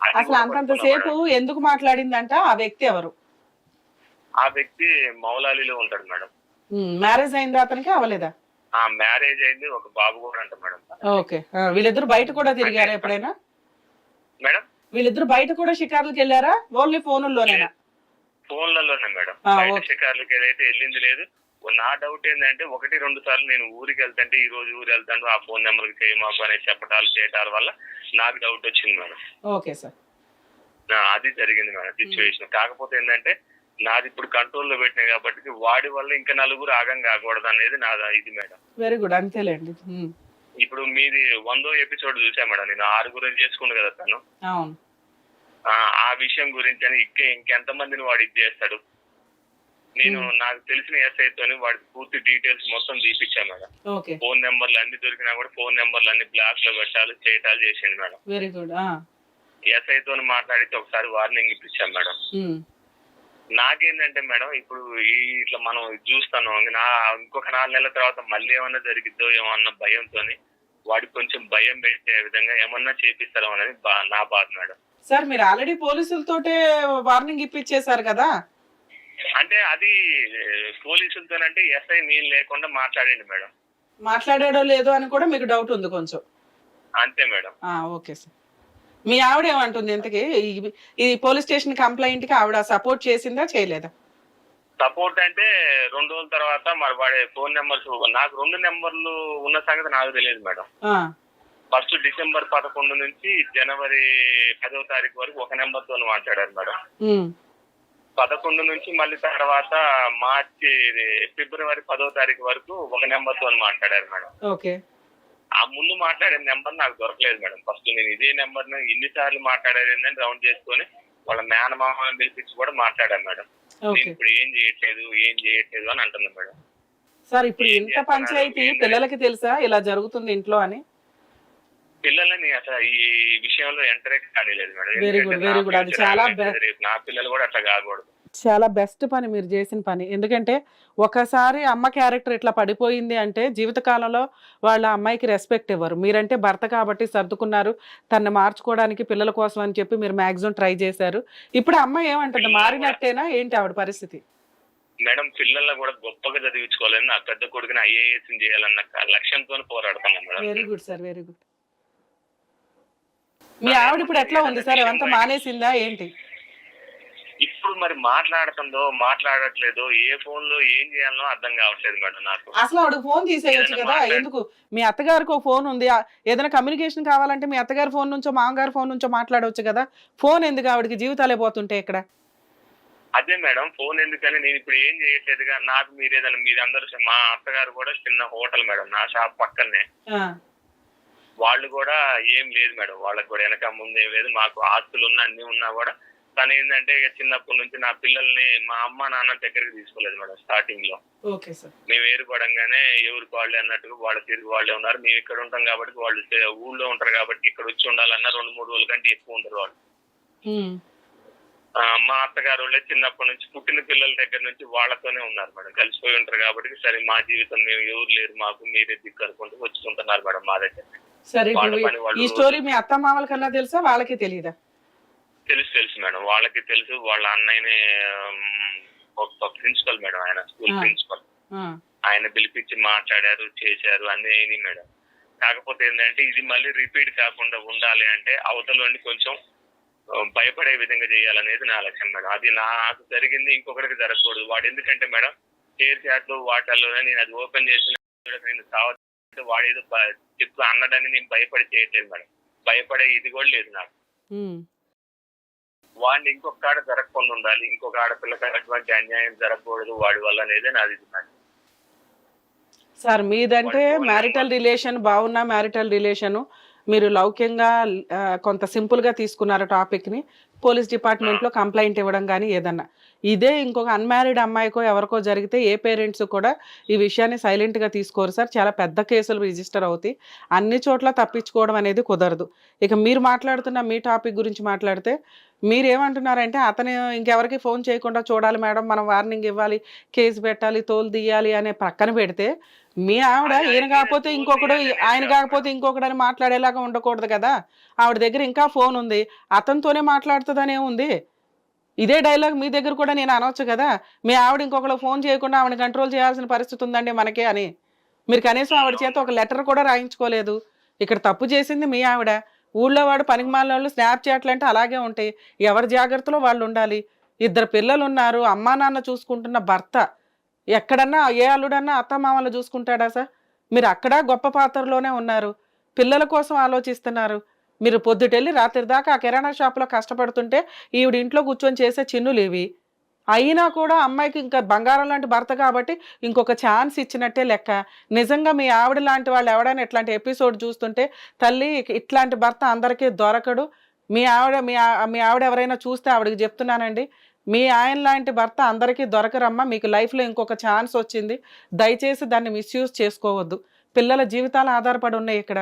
అసలు అంతంత సేపు. ఎందుకు మాట్లాడిందంట ఆ వ్యక్తి ఎవరు? ఆ వ్యక్తి మౌలాలిలో ఉంటాడు మేడం. మ్యారేజ్ అయిందా అతనికి? అవలేదా ఆ మ్యారేజ్ అయింది ఒక బాబు కూడా అంట మేడం. ఓకే. వీళ్ళిద్దరు బయట కూడా తిరిగారా ఎప్పుడైనా? మేడం? వీళ్ళిద్దరు బయట కూడా షికార్లకు వెళ్ళారా? ఓన్లీ ఫోనుల్లోనేనా? ఫోన్లలోనే మేడం. బయట. షికార్లకి ఏదైతే వెళ్ళింది లేదు. నా డౌట్ ఏంటంటే ఒకటి రెండు సార్లు నేను ఊరికి వెళ్తుంటే ఈ రోజు ఊరు వెళ్తాను ఆ ఫోన్ నెంబర్కి చేయమాకు అనే చెప్పటాలు చేయటాల వల్ల నాకు డౌట్ వచ్చింది మేడం. Okay sir. అది జరిగింది మేడం సిచ్యువేషన్ కాకపోతే ఏంటంటే నాది ఇప్పుడు కంట్రోల్లో పెట్టినాయి కాబట్టి వాడి వల్ల ఇంకా నలుగురు ఆగం కాకూడదు అనేది నా ఇది మేడం. వెరీ గుడ్ అంతేలేండి. ఇప్పుడు మీది వందో ఎపిసోడ్ చూసా మేడం నేను ఆరుగురు చేసుకుండు కదా తను. ఆ విషయం గురించి అని ఇంకే ఇంకెంత మందిని వాడు ఇది చేస్తాడు? నేను నాకు తెలిసిన ఎస్ఐ తోని వాడికి పూర్తి డీటెయిల్స్ మొత్తం తీపిచ్చా మేడం. ఫోన్ నెంబర్లు అన్ని దొరికినా కూడా ఫోన్ నెంబర్లు అన్ని బ్లాక్లో పెట్టాలి చేయటాలు చేసిండు మేడం. వెరీ గుడ్ ఎస్ఐ తోని మాట్లాడితే ఒకసారి వార్నింగ్ ఇప్పించాం మేడం. నాకేంటంటే మేడం ఇప్పుడు ఇట్లా మనం చూస్తాను నా ఇంకొక నాలుగు నెలల తర్వాత మళ్ళీ ఏమన్నా జరిగిద్దో ఏమన్నా భయంతో వాడికి కొంచెం భయం పెట్టే విధంగా ఏమన్నా చేపిస్తారో అనేది నా బాధ మేడం. సార్ మీరు ఆల్రెడీ పోలీసులతోటే వార్నింగ్ ఇప్పించేశారు కదా? అంటే అది పోలీసులతోనంటే ఎస్ఐ నేను లేకుండా మాట్లాడండి మేడం. మాట్లాడాడో లేదో అని కూడా మీకు డౌట్ ఉంది కొంచెం. అంతే మేడం. Okay sir. మీ ఆవిడ ఏమంటుంది ఇంతకి? ఈ- పోలీస్ స్టేషన్ కంప్లైంట్కి ఆవిడ సపోర్ట్ చేసిందా చేయలేదా? సపోర్ట్ అంటే రెండు రోజుల తర్వాత మరి వాడి ఫోన్ నెంబర్స్ నాకు రెండు నెంబర్లు ఉన్న సంగతి నాకు తెలియదు మేడం. ఫస్ట్ డిసెంబర్ పదకొండు నుంచి జనవరి పదవ తారీఖు వరకు ఒక నెంబర్తో మాట్లాడారు మేడం. పదకొండు నుంచి మళ్ళీ తర్వాత మార్చి ఫిబ్రవరి పదో తారీఖు వరకు ఒక నెంబర్తో మాట్లాడారు మేడం. ఓకే. ఆ ముందు మాట్లాడే నెంబర్ నాకు దొరకలేదు మేడం. ఫస్ట్ నేను ఇదే నెంబర్ ఇన్ని సార్లు మాట్లాడారు ఏంటని రౌండ్ చేసుకొని వాళ్ళ మేనమామని పిలిపించి కూడా మాట్లాడాను మేడం. నేను ఇప్పుడు ఏం చేయట్లేదు ఏం చేయట్లేదు అని అంటుంది మేడం. సార్ ఇప్పుడు ఇంత? పంచాయతీ? పిల్లలకి తెలుసా? ఇలా జరుగుతుంది ఇంట్లో అని? పిల్లల్ని అసలు ఈ విషయంలో ఎంటరే కానిలేదు మేడం. అది చాలా నా పిల్లలు కూడా అట్లా కాకూడదు. చాలా బెస్ట్ పని మీరు చేసిన పని. ఎందుకంటే ఒకసారి అమ్మ క్యారెక్టర్ ఇట్లా పడిపోయింది అంటే జీవితకాలంలో వాళ్ళ అమ్మాయికి రెస్పెక్ట్ ఇవ్వరు. మీరంటే భర్త కాబట్టి సర్దుకున్నారు తనని మార్చుకోవడానికి పిల్లల కోసం అని చెప్పి మీరు మాక్సిమం ట్రై చేశారు. ఇప్పుడు అమ్మాయి ఏమంటుంది? మారినట్టేనా ఏంటి ఆవిడ పరిస్థితి? మేడం పిల్లల్ని కూడా గొప్పగా చదివించుకోవాలని నా పెద్ద కొడుకుని ఐఏఎస్ చేయాలన్న లక్ష్యంతో పోరాడుతున్నాం very madam. Good sir very good మీ ఆవిడ ఇప్పుడు ఎట్లా ఉంది సార్ అంతా మానేసిందా ఏంటి? ఇప్పుడు మరి మాట్లాడుతుందో మాట్లాడట్లేదో ఏ ఫోన్లో ఏం చేయాలనో అర్థం కావట్లేదు మేడం నాకు. అసలు ఆవిడ ఫోన్ తీసేయచ్చు కదా. ఎందుకు? మీ అత్తగారికి ఒక ఫోన్ ఉంది. ఏదైనా కమ్యూనికేషన్ కావాలంటే మీ అత్తగారి ఫోన్ నుంచో మామగారి ఫోన్ నుంచో మాట్లాడవచ్చు కదా. ఫోన్ ఎందుకు ఆవిడకి? జీవితాలే పోతుంటే ఇక్కడ. అదే మేడం ఫోన్ ఎందుకని నేను ఇప్పుడు ఏం చేయట్లేదుగా. నాకు మీరు ఏదైనా మీరు అందరూ మా అత్తగారు కూడా చిన్న హోటల్ మేడం నా షాప్ పక్కనే. వాళ్ళు కూడా ఏం లేదు మేడం. వాళ్ళకి కూడా వెనక ముందు ఏం లేదు. మాకు ఆస్తులు ఉన్నా అన్ని ఉన్నా కూడా తను ఏంటంటే ఇక చిన్నప్పటి నుంచి నా పిల్లల్ని మా అమ్మ నాన్న దగ్గరికి తీసుకోలేదు మేడం స్టార్టింగ్లో. Okay sir. మేము ఏరుపడంగానే ఎవరికి వాళ్ళే అన్నట్టుగా వాళ్ళ తిరిగి వాళ్ళే ఉన్నారు. మేము ఇక్కడ ఉంటాం కాబట్టి వాళ్ళు ఊళ్ళో ఉంటారు కాబట్టి ఇక్కడ వచ్చి ఉండాలన్నా రెండు మూడు రోజుల కంటే ఎక్కువ ఉంటారు వాళ్ళు. మా అత్తగారు వాళ్ళే చిన్నప్పటి నుంచి పుట్టిన పిల్లల దగ్గర నుంచి వాళ్ళతోనే ఉన్నారు మేడం. కలిసిపోయి ఉంటారు కాబట్టి సరే మా జీవితం మేము ఎవరు లేరు మాకు మీరే దిక్కు అనుకుంటూ వచ్చుకుంటున్నారు మేడం మా దగ్గర. సరే ఈ స్టోరీ మీ అత్త మామల కన్నా తెలుసా? వాళ్ళకి తెలియదా తెలుసు తెలుసు మేడం. వాళ్ళకి తెలుసు వాళ్ళ అన్నయ్యనే ఒక ప్రిన్సిపల్ మేడం ఆయన స్కూల్. ప్రిన్సిపల్ ఆయన పిలిపించి మాట్లాడారు చేశారు అన్ని అయినాయి మేడం. కాకపోతే ఏంటంటే ఇది మళ్ళీ రిపీట్ కాకుండా ఉండాలి అంటే అవతలని కొంచెం భయపడే విధంగా చేయాలనేది నా లక్ష్యం మేడం. అది నాకు జరిగింది ఇంకొకరికి జరగకూడదు. వాడు ఎందుకంటే మేడం షేర్ చాట్లు వాటర్లోనే నేను అది ఓపెన్ చేసిన నేను సావతే వాడు ఏదో బ- చెప్పు అన్నడని నేను భయపడి చేయట్లేదు మేడం. భయపడే ఇది కూడా లేదు నాకు. వాడిని ఇంకొక ఆడ జరగకుండా ఉండాలి ఇంకొక ఆడపిల్లకి అటువంటి అన్యాయం జరగకూడదు వాడి వల్ల అనేది నాది. సార్ మీదంటే మ్యారిటల్ రిలేషన్ బాగున్న మ్యారిటల్ రిలేషన్ మీరు లౌక్యంగా కొంత సింపుల్గా తీసుకున్నారు టాపిక్ని పోలీస్ డిపార్ట్మెంట్లో కంప్లైంట్ ఇవ్వడం కానీ ఏదన్నా. ఇదే ఇంకొక అన్మ్యారీడ్ అమ్మాయికో ఎవరికో జరిగితే ఏ పేరెంట్స్ కూడా ఈ విషయాన్ని సైలెంట్గా తీసుకోరు సార్. చాలా పెద్ద కేసులు రిజిస్టర్ అవుతాయి. అన్ని చోట్ల తప్పించుకోవడం అనేది కుదరదు. ఇక మీరు మాట్లాడుతున్న మీ టాపిక్ గురించి మాట్లాడితే మీరు ఏమంటున్నారంటే అతను ఇంకెవరికి ఫోన్ చేయకుండా చూడాలి మేడం మనం వార్నింగ్ ఇవ్వాలి కేసు పెట్టాలి తోలు తీయాలి అనే పక్కన పెడితే మీ ఆవిడ ఈయన కాకపోతే ఇంకొకడు ఆయన. కాకపోతే ఇంకొకడు అని మాట్లాడేలాగా ఉండకూడదు కదా? ఆవిడ దగ్గర ఇంకా ఫోన్ ఉంది. అతనితోనే మాట్లాడుతుందనే ఉంది. ఇదే డైలాగ్ మీ దగ్గర కూడా నేను అనొచ్చు కదా? మీ ఆవిడ ఇంకొకరు ఫోన్ చేయకుండా ఆవిడ కంట్రోల్ చేయాల్సిన పరిస్థితి ఉందండి మనకే అని. మీరు కనీసం ఆవిడ చేత ఒక లెటర్ కూడా రాయించుకోలేదు. ఇక్కడ తప్పు చేసింది మీ ఆవిడ. ఊళ్ళో వాడు పనికి వాళ్ళు స్నాప్ చాట్లు అంటే అలాగే ఉంటాయి. ఎవరి జాగ్రత్తలో వాళ్ళు ఉండాలి? ఇద్దరు పిల్లలు ఉన్నారు అమ్మా నాన్న చూసుకుంటున్న భర్త. ఎక్కడన్నా ఏ అల్లుడన్నా అత్త మామలు చూసుకుంటాడా సార్? మీరు అక్కడ గొప్ప పాత్రలోనే ఉన్నారు. పిల్లల కోసం ఆలోచిస్తున్నారు. మీరు పొద్దుటెళ్ళి రాత్రి దాకా ఆ కిరాణా షాప్లో కష్టపడుతుంటే ఈవిడ ఇంట్లో కూర్చొని చేసే చిన్నులు ఇవి. అయినా కూడా అమ్మాయికి ఇంకా బంగారం లాంటి భర్త కాబట్టి ఇంకొక ఛాన్స్ ఇచ్చినట్టే లెక్క. నిజంగా మీ ఆవిడ లాంటి వాళ్ళు ఎవడైనా ఇట్లాంటి ఎపిసోడ్ చూస్తుంటే తల్లి ఇట్లాంటి భర్త అందరికీ దొరకడు. మీ ఆవిడ మీ ఆ- మీ ఆవిడ ఎవరైనా చూస్తే ఆవిడకి చెప్తున్నానండి. మీ ఆయన లాంటి భర్త అందరికీ దొరకరమ్మా మీకు లైఫ్లో ఇంకొక ఛాన్స్ వచ్చింది. దయచేసి దాన్ని మిస్యూజ్ చేసుకోవద్దు. పిల్లల జీవితాలు ఆధారపడి ఉన్నాయి ఇక్కడ.